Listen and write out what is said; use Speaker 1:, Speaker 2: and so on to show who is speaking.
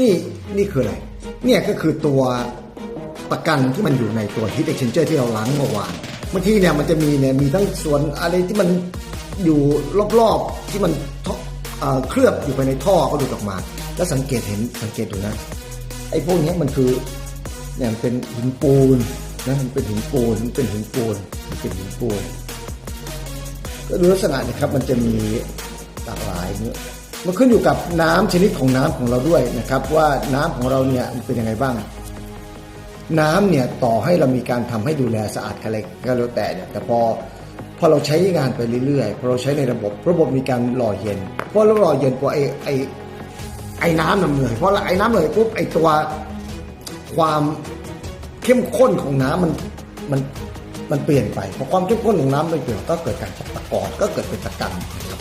Speaker 1: นี่นี่คืออะไร เนี่ยก็คือตัวประกันที่มันอยู่ในตัว heat exchanger ที่เราล้างเมื่อวานบางทีเนี่ยมันจะมีเนี่ยมีทั้งส่วนอะไรที่มันอยู่รอบๆที่มันเคลือบอยู่ภายในท่อก็หลุดออกมา แล้วสังเกตเห็นสังเกตดูนะไอ้พวกนี้มันคือเนี่ยมันเป็นหินปูนนะมันเป็นหินปูนมันเป็นหินปูนมันเป็นหินปูนก็ดูลักษณะนะครับมันจะมีหลากหลายเนี่ย มันขึ้นอยู่กับน้ำชนิดของน้ำของเราด้วยนะครับ ว่าน้ำของเราเนี่ยเป็นยังไงบ้าง น้ำเนี่ยต่อให้เรามีการทำให้ดูแลสะอาดอะไรก็แล้วแต่เนี่ยแต่พอพอเราใช้งานไปเรื่อยๆพอเราใช้ในระบบระบบมีการหล่อเย็นเพราะเราหล่อเย็นพอไอไอไอ้น้ำมันเหนื่อยเพราะไอ้น้ำเหนื่อยปุ๊บไอ้ตัวความเข้มข้นของน้ำมันมันมันเปลี่ยนไปพอความเข้มข้นของน้ำมันเปลี่ยนก็เกิดการตะกอนก็เกิดเป็นตะกันนะครับ